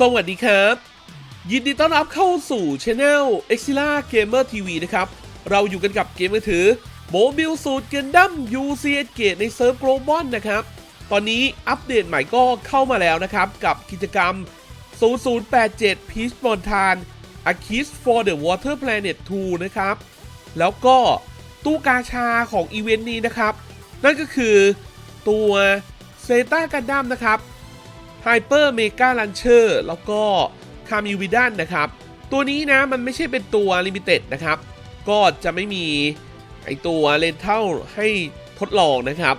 สวัสดีครับ ยินดีต้อนรับเข้าสู่ช anel e x i l a Gamer TV นะครับ เราอยู่กันกับเกมมือถือโมบิลสูตรเกนดัม UC เกตในเซิร์ฟโกลบอลนะครับ ตอนนี้อัปเดตใหม่ก็เข้ามาแล้วนะครับ กับกิจกรรม 0087 Peace m o n t a n A Kiss for the Water Planet 2 นะครับ แล้วก็ตู้กาชาของอีเวนต์นี้นะครับ นั่นก็คือตัวเซตากันดั้มนะครับ ไฮเปอร์เมกาลันเชอร์แล้วก็คามิวิดันนะครับ ตัวนี้นะมันไม่ใช่เป็นตัวลิมิเต็ดนะครับ ก็จะไม่มีไอตัวเลนเท่าให้ทดลองนะครับ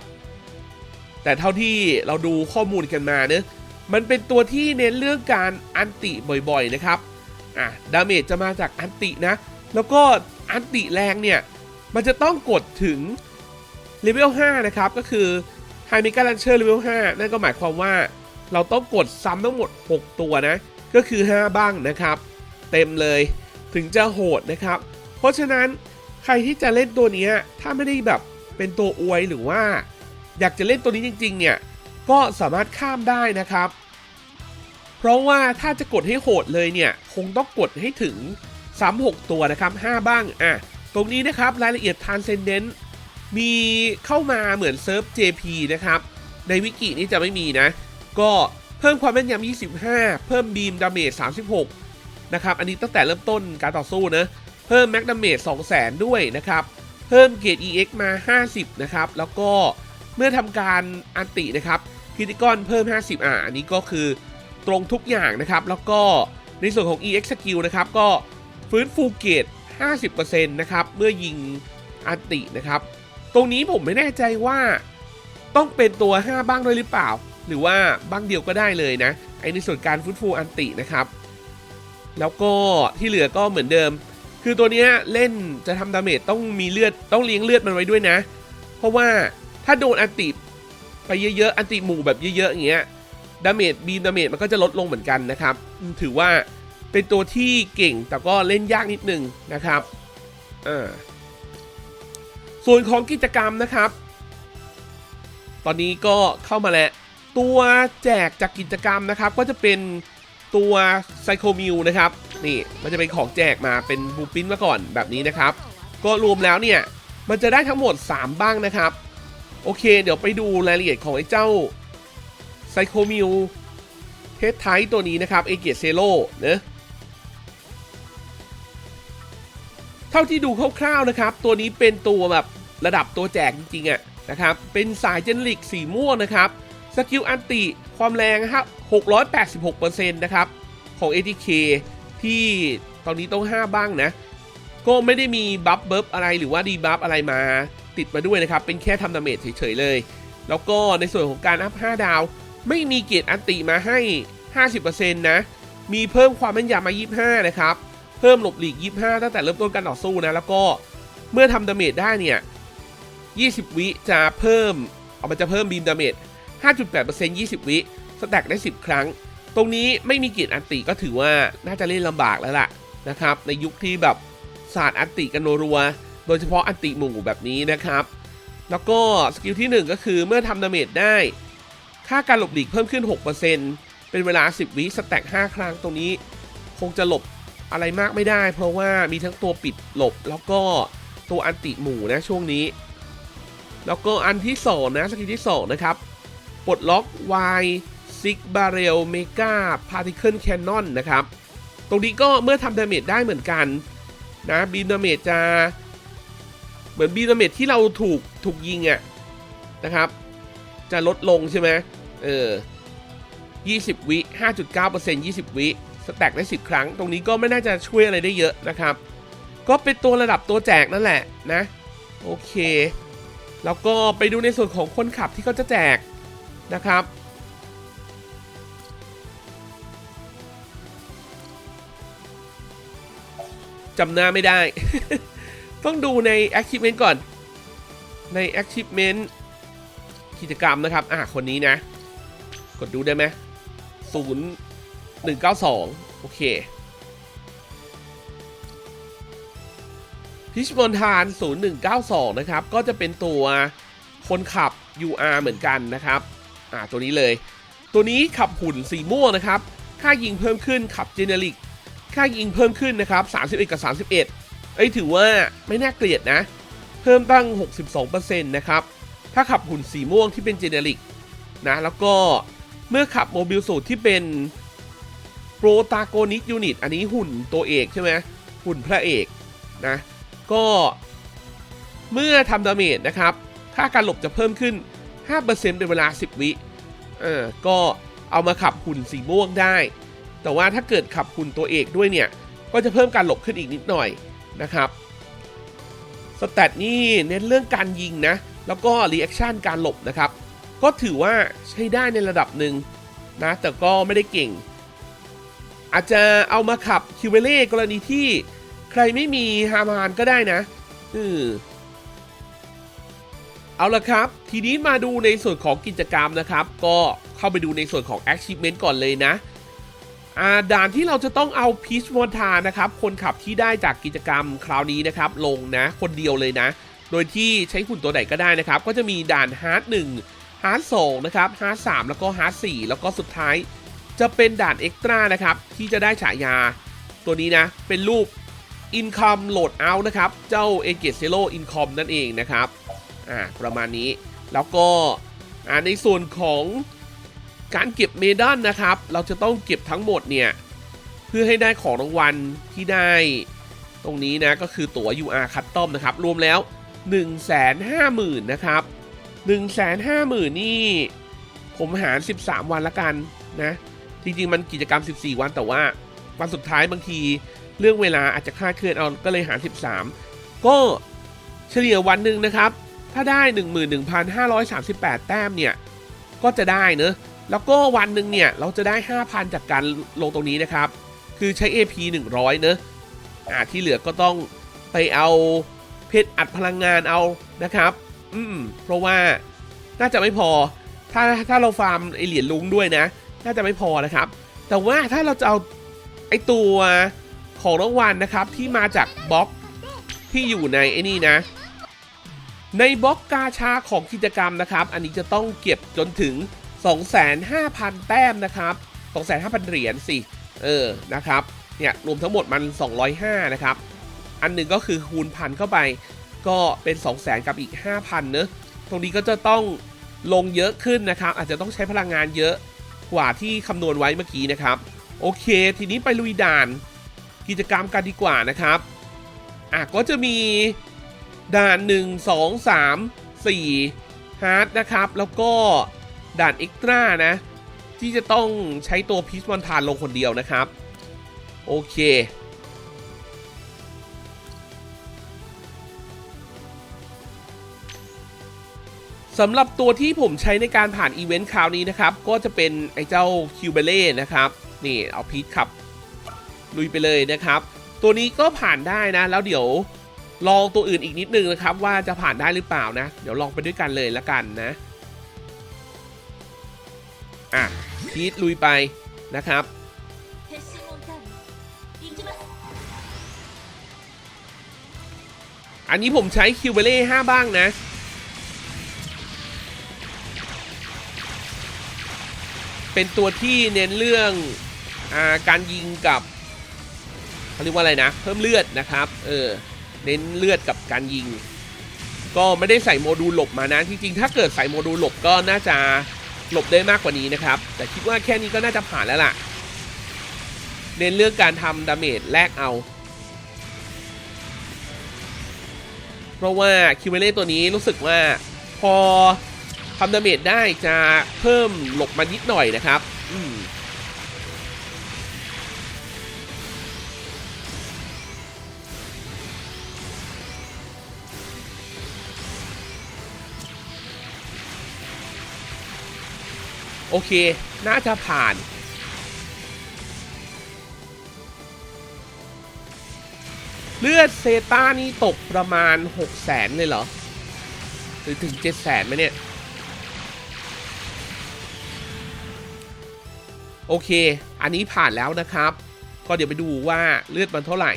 แต่เท่าที่เราดูข้อมูลกันมาเนะมันเป็นตัวที่เน้นเรื่องการอันติบ่อยๆนะครับ อะ ดาเมจจะมาจากอันตินะ แล้วก็อันติแรงเนี่ย มันจะต้องกดถึงเลเวล 5 นะครับ ก็คือไฮเมกาลันเชอร์เลเวล 5 นั่นก็หมายความว่า เราต้องกดซ้ำทั้งหมด 6 ตัวนะ ก็คือ 5 บ้างนะครับ เต็มเลยถึงจะโหดนะครับ เพราะฉะนั้นใครที่จะเล่นตัวนี้ถ้าไม่ได้แบบเป็นตัวอวยหรือว่า อยากจะเล่นตัวนี้จริง ๆ เนี่ย ก็สามารถข้ามได้นะครับ เพราะว่าถ้าจะกดให้โหดเลยเนี่ย คงต้องกดให้ถึงซ้ำ6ตัวนะครับ 5 บ้างอะตรงนี้นะครับรายละเอียด Transcendent มีเข้ามาเหมือนเซิร์ฟ JP นะครับ ในวิกินี่จะไม่มีนะ ก็เพิ่มความแม่นยำ 25 เพิ่มบีมดาเมจ 36 นะครับ อันนี้ตั้งแต่เริ่มต้นการต่อสู้นะ เพิ่มแม็กดาเมจ 200,000 ด้วยนะครับ เพิ่มเกรด EX มา 50 นะครับ แล้วก็เมื่อทำการอันตินะครับคิติกอนเพิ่ม 50 อ่าอันนี้ก็คือตรงทุกอย่างนะครับ แล้วก็ในส่วนของ EX skill นะครับ ก็ฟื้นฟูเกรด50%นะครับ เมื่อยิงอันตินะครับ ตรงนี้ผมไม่แน่ใจว่าต้องเป็นตัว 5 บ้างด้วยหรือเปล่า หรือว่าบ้างเดียวก็ได้เลยนะไอในส่วนการฟื้นฟูอันตินะครับ แล้วก็ที่เหลือก็เหมือนเดิม คือตัวเนี้ยเล่นจะทำดาเมจต้องมีเลือดต้องเลี้ยงเลือดมันไว้ด้วยนะ เพราะว่าถ้าโดนอันติไปเยอะๆอันติหมู่แบบเยอะๆอย่างเงี้ยดาเมจบีมดาเมจมันก็จะลดลงเหมือนกันนะครับ ถือว่าเป็นตัวที่เก่งแต่ก็เล่นยากนิดนึงนะครับอ่าส่วนของกิจกรรมนะครับ ตอนนี้ก็เข้ามาแล้ว ตัวแจกจากกิจกรรมนะครับ ก็จะเป็นตัวไซโคมิวนะครับ นี่มันจะเป็นของแจกมาเป็นบูปินมาก่อนแบบนี้นะครับ ก็รวมแล้วเนี่ย มันจะได้ทั้งหมด 3 บ้างนะครับ โอเค เดี๋ยวไปดูรายละเอียดของไอ้เจ้าไซโคมิวเทสไทตัวนี้นะครับเอเกตเซโลเนะเท่าที่ดูคร่าวๆนะครับ ตัวนี้เป็นตัวแบบระดับตัวแจกจริงๆอะนะครับ เป็นสายเจนลิกสีม่วงนะครับ สกิลอันติความแรงนะครับ686%นะครับ ของ ATK ที่ตอนนี้ต้อง 5 บ้างนะ ก็ไม่ได้มีบัฟเบิร์อะไรหรือว่าดีบัฟอะไรมาติดมาด้วยนะครับ เป็นแค่ทำดาเมจเฉยๆเลย แล้วก็ในส่วนของการอัพ 5 ดาว ไม่มีเกียรติอันติมาให้ 50%นะ มีเพิ่มความแม่นยำมา 25 นะครับ เพิ่มหลบหลีก 25 ตั้งแต่เริ่มต้นการต่อสู้นะ แล้วก็เมื่อทำดาเมจได้เนี่ย 20 วิจะเพิ่มเอามันจะเพิ่มบีมดาเมจ 5.8% 20 วิสแต็กได้ 10 ครั้ง ตรงนี้ไม่มีเกียรติอันติก็ถือว่าน่าจะเล่นลำบากแล้วล่ะนะครับ ในยุคที่แบบศาสตร์อันติกันรัว โดยเฉพาะอันติหมู่แบบนี้นะครับ แล้วก็สกิลที่ 1 ก็คือเมื่อทำดาเมจได้ ค่าการหลบหลีกเพิ่มขึ้น 6%เป็นเวลา 10 วิสแต็ก5 ครั้งตรงนี้ คงจะหลบอะไรมากไม่ได้ เพราะว่ามีทั้งตัวปิดหลบแล้วก็ตัวอันติหมู่นะช่วงนี้ แล้วก็อันที่สองนะสกิลที่สองนะครับ ปลดล็อก Y 6 Barrel Mega Particle Cannon นะครับ ตรงนี้ก็เมื่อทำดาเมจได้เหมือนกันนะบีมดาเมจจะ เหมือนบีมดาเมจที่เราถูกถูกยิงอะ่ะนะครับ จะลดลงใช่ไหมเออ 20 วิ 5.9% 20 วิสแต็กได้ 10 ครั้ง ตรงนี้ก็ไม่น่าจะช่วยอะไรได้เยอะนะครับ ก็เป็นตัวระดับตัวแจกนั่นแหละนะ โอเค แล้วก็ไปดูในส่วนของคนขับที่เขาจะแจก นะครับ จำหน้าไม่ได้ ต้องดูใน Achievement ก่อน ใน Achievement กิจกรรมนะครับ อะ คนนี้นะ กดดูได้ไหมศูนย์หนึ่งเก้าสองโอเคพิชมอนทาน 0192 นะครับ ก็จะเป็นตัวคนขับ UR เหมือนกันนะครับ อ่าตัวนี้เลย ตัวนี้ขับหุ่นสีม่วงนะครับ ค่ายิงเพิ่มขึ้นขับเจเนริก ค่ายิงเพิ่มขึ้นนะครับ31กับ31เอ้ยถือว่าไม่น่าเกลียดนะ เพิ่มตั้ง 62%นะครับ ถ้าขับหุ่นสีม่วงที่เป็นเจเนริกนะแล้วก็เมื่อขับโมบิลสูตรที่เป็นโปรตาโกนิ t ยูนิตอันนี้หุ่นตัวเอกใช่ไหมหุ่นพระเอกนะก็เมื่อทำดาเมจนะครับ ค่าการหลบจะเพิ่มขึ้น 5%เป็นเวลา 10 วิเออก็เอามาขับหุ่นสีม่วงได้ แต่ว่าถ้าเกิดขับหุ่นตัวเอกด้วยเนี่ย ก็จะเพิ่มการหลบขึ้นอีกนิดหน่อยนะครับ สแตทนี่เน้นเรื่องการยิงนะ แล้วก็รีแอคชั่นการหลบนะครับ ก็ถือว่าใช้ได้ในระดับหนึ่งนะ แต่ก็ไม่ได้เก่ง อาจจะเอามาขับคิวเวเล่กรณีที่ใครไม่มีฮามานก็ได้นะเออ เอาละครับ ทีนี้มาดูในส่วนของกิจกรรมนะครับ ก็เข้าไปดูในส่วนของ Achievement ก่อนเลยนะอาด่านที่เราจะต้องเอาพีชมอนทานะครับ คนขับที่ได้จากกิจกรรมคราวนี้นะครับ ลงนะ คนเดียวเลยนะ โดยที่ใช้หุ่นตัวไหนก็ได้นะครับ ก็จะมีด่านฮาร์ดหนึ่งฮาร์ดสองนะครับฮาร์ดสามแล้วก็ฮาร์ดสี่แล้วก็สุดท้าย จะเป็นด่านเอ็กตร้านะครับ ที่จะได้ฉายา ตัวนี้นะ เป็นรูป Income Load Out นะครับ เจ้า e n g a g e Zero Income นั่นเองนะครับ อ่าประมาณนี้ แล้วก็อ่าในส่วนของการเก็บเมดัลนะครับ เราจะต้องเก็บทั้งหมดเนี่ย เพื่อให้ได้ของรางวัลที่ได้ ตรงนี้นะก็คือตั๋ว UR Custom นะครับ รวมแล้ว 150,000นะครับ 150,000 นี่ ผมหาร 13 วันละกันนะ จริง ๆ มันกิจกรรม 14 วันแต่ว่า วันสุดท้ายบางทีเรื่องเวลาอาจจะคลาดเคลื่อนเอาก็เลยหาร 13 ก็เฉลี่ยวันหนึ่งนะครับ ถ้าได้ 11,538 แต้มเนี่ย ก็จะได้เนอะแล้วก็วันหนึ่งเนี่ย เราจะได้ 5,000 จากการลงตรงนี้นะครับ คือใช้ AP 100 เนอะอ่าที่เหลือก็ต้องไปเอาเพชรอัดพลังงานเอานะครับ อืม เพราะว่าน่าจะไม่พอ ถ้าถ้าเราฟาร์มไอเหรียญลุงด้วยนะ น่าจะไม่พอนะครับ แต่ว่าถ้าเราจะเอาไอตัวของรางวัลนะครับที่มาจากบล็อกที่อยู่ในไอ้นี่นะ ในบล็อกกาชาของกิจกรรมนะครับ อันนี้จะต้องเก็บจนถึง 25,000 แต้มนะครับ 25,000 เหรียญสิ เออ นะครับ เนี่ย รวมทั้งหมดมัน 205 นะครับ อันหนึ่งก็คือคูณพันเข้าไป ก็เป็น 200,000 กับอีก 5,000 เนอะ ตรงนี้ก็จะต้องลงเยอะขึ้นนะครับ อาจจะต้องใช้พลังงานเยอะกว่าที่คำนวณไว้เมื่อกี้นะครับ โอเค ทีนี้ไปลุยด่าน กิจกรรมกันดีกว่านะครับ อะ ก็จะมี ด่าน 1 2 3 4ฮาร์ดนะครับ แล้วก็ด่านเอ็กตร้านะ ที่จะต้องใช้ตัวพิชมอนทานลงคนเดียวนะครับ โอเค สำหรับตัวที่ผมใช้ในการผ่านอีเวนต์คราวนี้นะครับ ก็จะเป็นไอ้เจ้าคิวเบเล่นะครับ นี่เอาพีทขับ ลุยไปเลยนะครับ ตัวนี้ก็ผ่านได้นะ แล้วเดี๋ยว ลองตัวอื่นอีกนิดนึงนะครับว่าจะผ่านได้หรือเปล่านะ เดี๋ยวลองไปด้วยกันเลยละกันนะ อะพีทลุยไปนะครับ อันนี้ผมใช้คิวเบเล่ห้าบ้างนะเป็นตัวที่เน้นเรื่องอาการยิงกับเขาเรียกว่าอะไรนะ เพิ่มเลือดนะครับ เออ เน้นเลือดกับการยิง ก็ไม่ได้ใส่โมดูลหลบมานะ จริงๆ ถ้าเกิดใส่โมดูลหลบก็น่าจะหลบได้มากกว่านี้นะครับ แต่คิดว่าแค่นี้ก็น่าจะผ่านแล้วล่ะ เน้นเรื่องการทำดาเมจแลกเอา เพราะว่าคิวเบเล่ตัวนี้รู้สึกว่าพอทำดาเมจได้จะเพิ่มหลบมานิดหน่อยนะครับ อืม โอเค น่าจะผ่าน เลือดเซต้านี่ตกประมาณ 6 0แสนเลยเหรอ หรือถึง 7 0 0แสนไหมเนี่ย โอเค อันนี้ผ่านแล้วนะครับ ก็เดี๋ยวไปดูว่าเลือดมันเท่าไหร่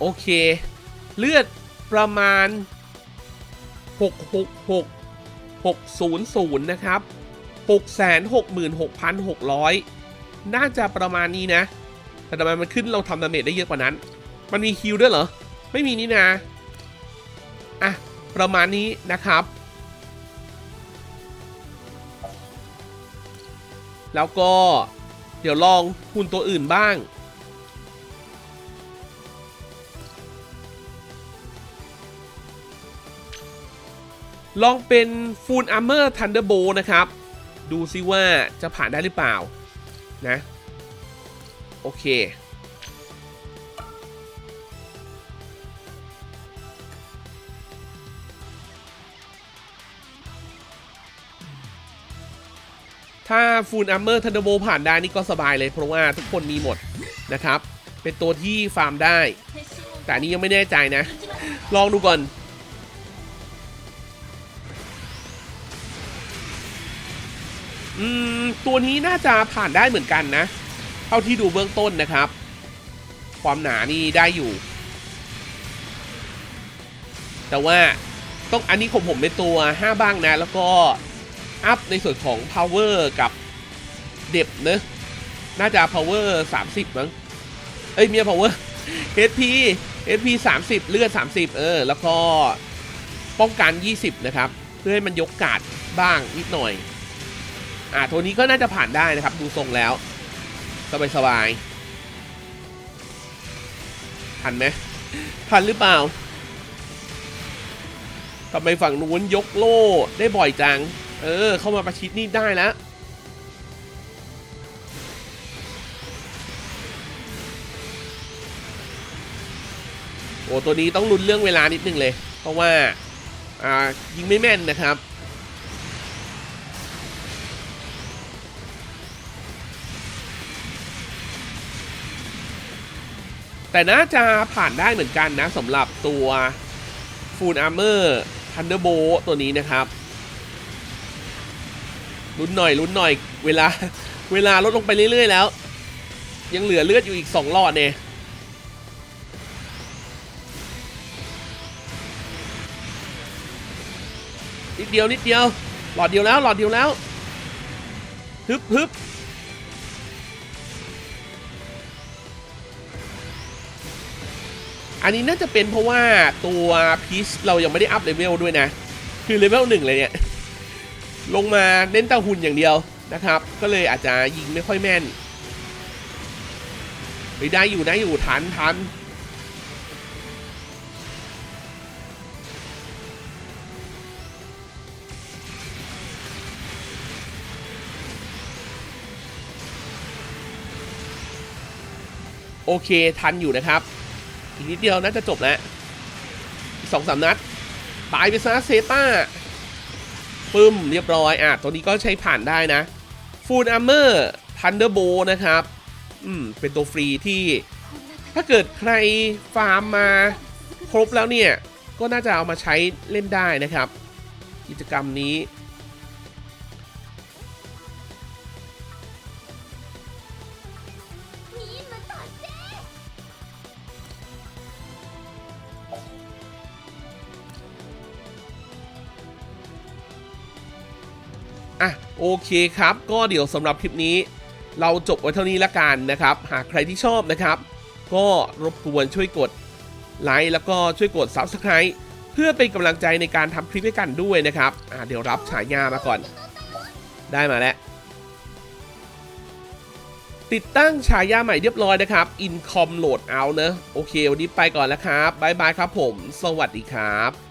โอเค เลือดประมาณ 666 600 นะครับ 666,600 น่าจะประมาณนี้นะ แต่ทำไมมันขึ้นเราทำดาเมจได้เยอะกว่านั้น มันมีคิวด้วยเหรอ ไม่มีนี่นะ อะ ประมาณนี้นะครับ แล้วก็เดี๋ยวลองหุ่นตัวอื่นบ้าง ลองเป็นฟูลอาร์เมอร์ทันเดอร์โบนะครับ ดูซิว่าจะผ่านได้หรือเปล่า นะ โอเค ถ้าฟูลอาร์เมอร์ทันเดอร์โบผ่านได้นี่ก็สบายเลย เพราะว่าทุกคนมีหมดนะครับ เป็นตัวที่ฟาร์มได้ แต่นี้ยังไม่แน่ใจนะ ลองดูก่อน อืมตัวนี้น่าจะผ่านได้เหมือนกันนะ เท่าที่ดูเบื้องต้นนะครับ ความหนานี่ได้อยู่ แต่ว่าต้องอันนี้ของผมเป็นตัว 5 บ้างนะ แล้วก็ อัพในส่วนของ power กับ เด็บเนอะน่าจะ power 30 มั้ง เอ้ยเมีย power HP HP 30 เลือด 30 เออ แล้วก็ป้องกัน 20 นะครับ เพื่อให้มันยกการ์ดบ้างนิดหน่อย อ่าตัวนี้ก็น่าจะผ่านได้นะครับ ดูทรงแล้ว สบายสบายๆทันไหมทันหรือเปล่าทำไมฝั่งนู้นยกโล่ได้บ่อยจัง เออ เข้ามาประชิดนี่ได้แล้วโอ้ตัวนี้ต้องลุ้นเรื่องเวลานิดนึงเลย เพราะว่า อ่ายิงไม่แม่นนะครับ แต่น่าจะผ่านได้เหมือนกันนะสำหรับตัว Full Armor Thunderbolt ตัวนี้นะครับลุ้นหน่อยลุ้นหน่อยเวลาเวลาลดลงไปเรื่อย ๆ แล้ว ยังเหลือเลือดอยู่อีก 2 หลอดเนี่ยนิดเดียวนิดเดียว หลอดเดียวแล้วหลอดเดียวแล้วฮึบฮึบ นนี้น่าจะเป็นเพราะว่าตัวพีชเรายังไม่ได้อัพเลเวลด้วยนะ คือเลเวลหนึ่งเลยเนี่ย ลงมาเน้นต่หุ่นอย่างเดียวนะครับ ก็เลยอาจจะยิงไม่ค่อยแม่นเฮ้ยได้อยู่ได้อยู่ทันทันโอเคทันอยู่นะครับ อีกนิดเดียวน่าจะจบแล้วสองสามนัดตายไปซะเซต้าปึ้มเรียบร้อยอะตัวนี้ก็ใช้ผ่านได้นะฟูลอัมเมอร์ทันเดอร์โบนะครับ อืม เป็นตัวฟรีที่ถ้าเกิดใครฟาร์มมาครบแล้วเนี่ย ก็น่าจะเอามาใช้เล่นได้นะครับ กิจกรรมนี้ โอเคครับ ก็เดี๋ยวสำหรับคลิปนี้ เราจบไว้เท่านี้ละกันนะครับ หากใครที่ชอบนะครับ ก็รบกวนช่วยกดไลค์แล้วก็ช่วยกด Subscribe เพื่อเป็นกำลังใจในการทำคลิปให้กันด้วยนะครับอะเดี๋ยวรับฉายามาก่อน ได้มาแล้ว ติดตั้งฉายาใหม่เรียบร้อยนะครับ Incom Load Out เนอะโอเค วันนี้ไปก่อนแล้วครับ บ๊ายบายครับผม สวัสดีครับ